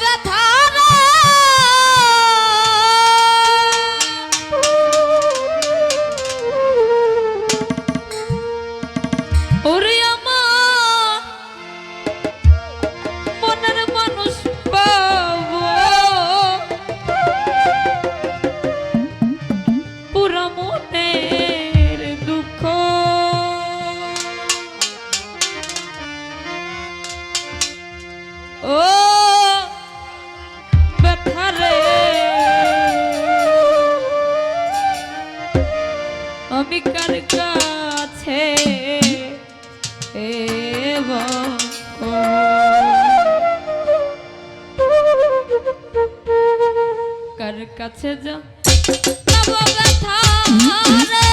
ব্যথা। কার কাছে কার কাছে যা? ব্যথা রে।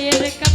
Yeah.